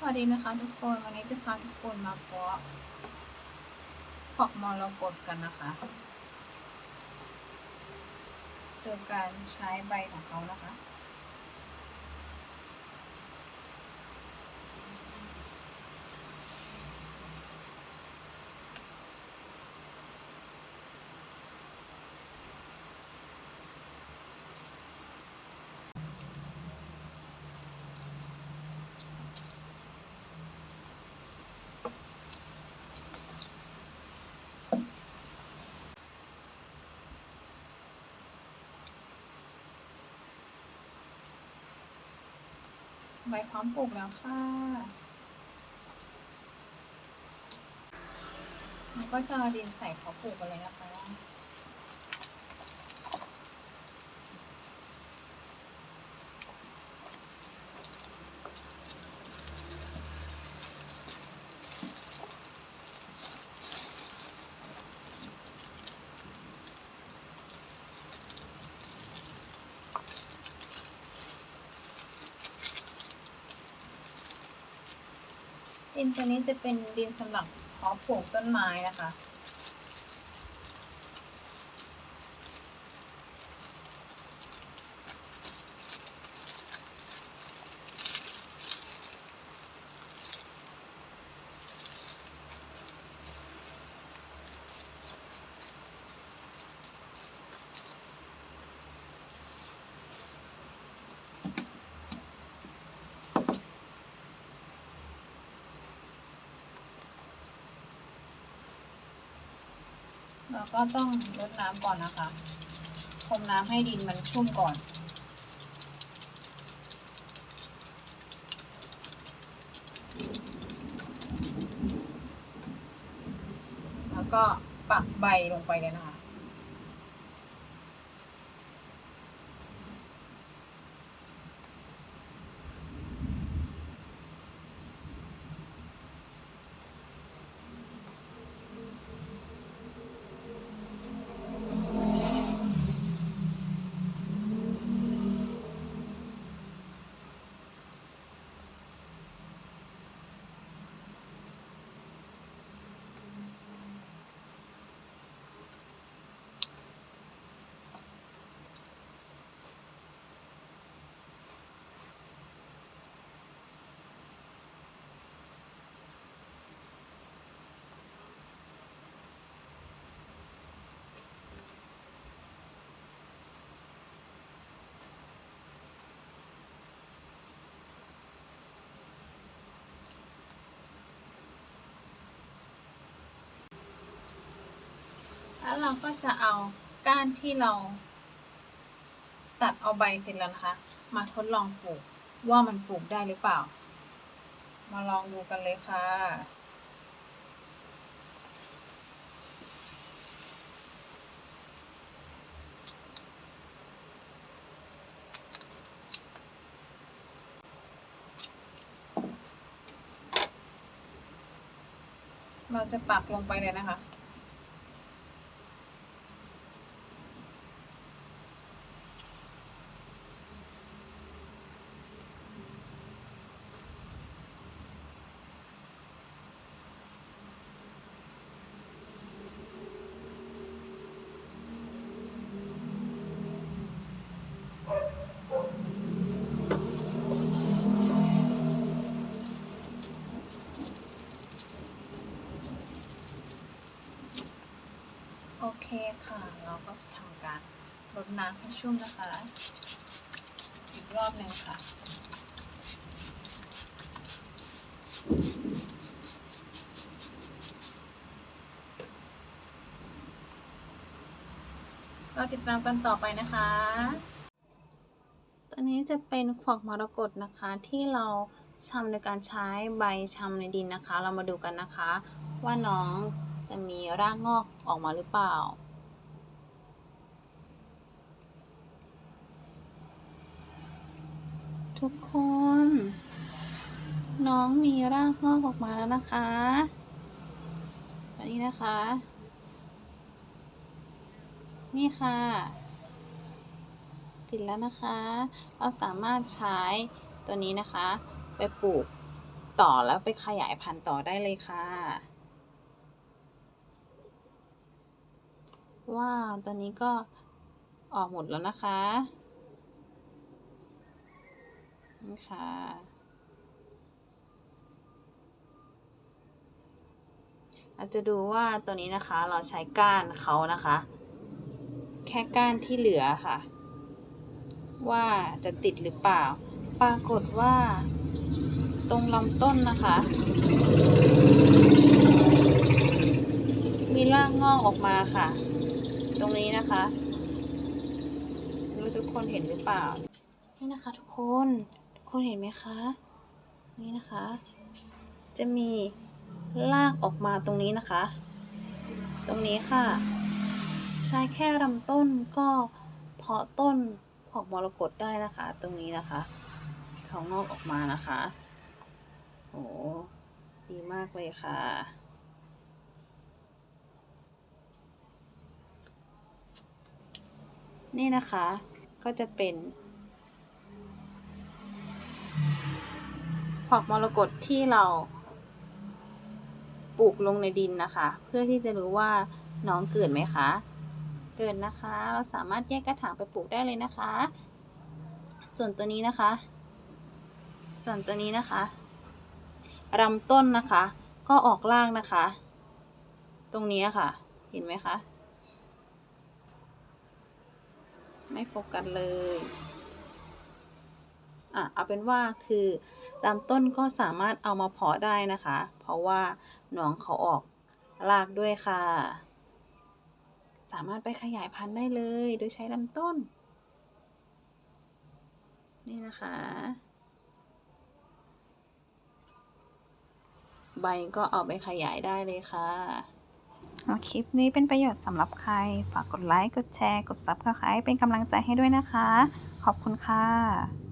สวัสดีนะคะทุกคนวันนี้จะพาทุกคนมาเพาะผักมรกตกันนะคะโดยการใช้ใบของเขานะคะ ใบพร้อมปลูกแล้วค่ะเราก็จะดินใส่เพาปลูกกันเลยนะคะ ดินตัวนี้จะเป็นดินสำหรับเพาะปลูกต้นไม้นะคะ เราก็ต้องรดน้ำก่อนนะคะ พรมน้ำให้ดินมันชุ่มก่อน แล้วก็ปักใบลงไปเลยนะคะ แล้วเราก็จะเอาก้านที่เรา ตัดเอาใบเสร็จแล้วนะคะ มาทดลองปลูกว่ามันปลูกได้หรือเปล่า มาลองดูกันเลยค่ะเราจะปักลงไปเลยนะคะ โอเคค่ะ เราก็จะทำการรดน้ำให้ชุ่มนะคะ อีกรอบหนึ่งค่ะ ก็ติดตามกันต่อไปนะคะตัวนี้จะเป็นขวักมรกตนะคะที่เราชำโดยการใช้ใบชำในดินนะคะ เรามาดูกันนะคะ ว่าน้อง จะมีรากงอกออกมาหรือเปล่า ทุกคน น้องมีรากงอกออกมาแล้วนะคะตัวนี้นะคะ นี่ค่ะติดแล้วนะคะ เราสามารถใช้ตัวนี้นะคะ ไปปลูกต่อแล้วไปขยายพันธุ์ต่อได้เลยค่ะ ว้าวตอนนี้ก็ออกหมดแล้วนะคะนี่ค่ะ อาจจะดูว่าตัวนี้นะคะเราใช้ก้านเขานะคะ แค่ก้านที่เหลือค่ะ ว่าจะติดหรือเปล่า ปรากฏว่า ตรงลำต้นนะคะ มีรากงอกออกมาค่ะ ตรงนี้นะคะไม่รู้ทุกคนเห็นหรือเปล่า นี่นะคะทุกคน ทุกคนเห็นไหมคะ นี่นะคะ จะมีรากออกมาตรงนี้นะคะ ตรงนี้ค่ะ ใช้แค่ลำต้นก็เพาะต้นของมรกตได้นะคะ ตรงนี้นะคะ เขางอกออกมานะคะโอ้ดีมากเลยค่ะ นี่นะคะก็จะเป็นผักมรกตที่เราปลูกลงในดินนะคะ เพื่อที่จะรู้ว่าน้องเกิดไหมคะ เกิดนะคะ เราสามารถแยกกระถางไปปลูกได้เลยนะคะ ส่วนตัวนี้นะคะ ส่วนตัวนี้นะคะลำต้นนะคะ ก็ออกรากนะคะ ตรงนี้ค่ะ เห็นไหมคะ ไม่โฟกัสเลย อะ เอาเป็นว่าคือลำต้นก็สามารถเอามาเพาะได้นะคะ เพราะว่าหนองเขาออกรากด้วยค่ะ สามารถไปขยายพันธุ์ได้เลยโดยใช้ลำต้น นี่นะคะ ใบก็เอาไปขยายได้เลยค่ะ คลิปนี้เป็นประโยชน์สำหรับใคร ฝากกดไลค์ กดแชร์ กดซับสไคร b e เป็นกำลังใจให้ด้วยนะคะ ขอบคุณค่ะ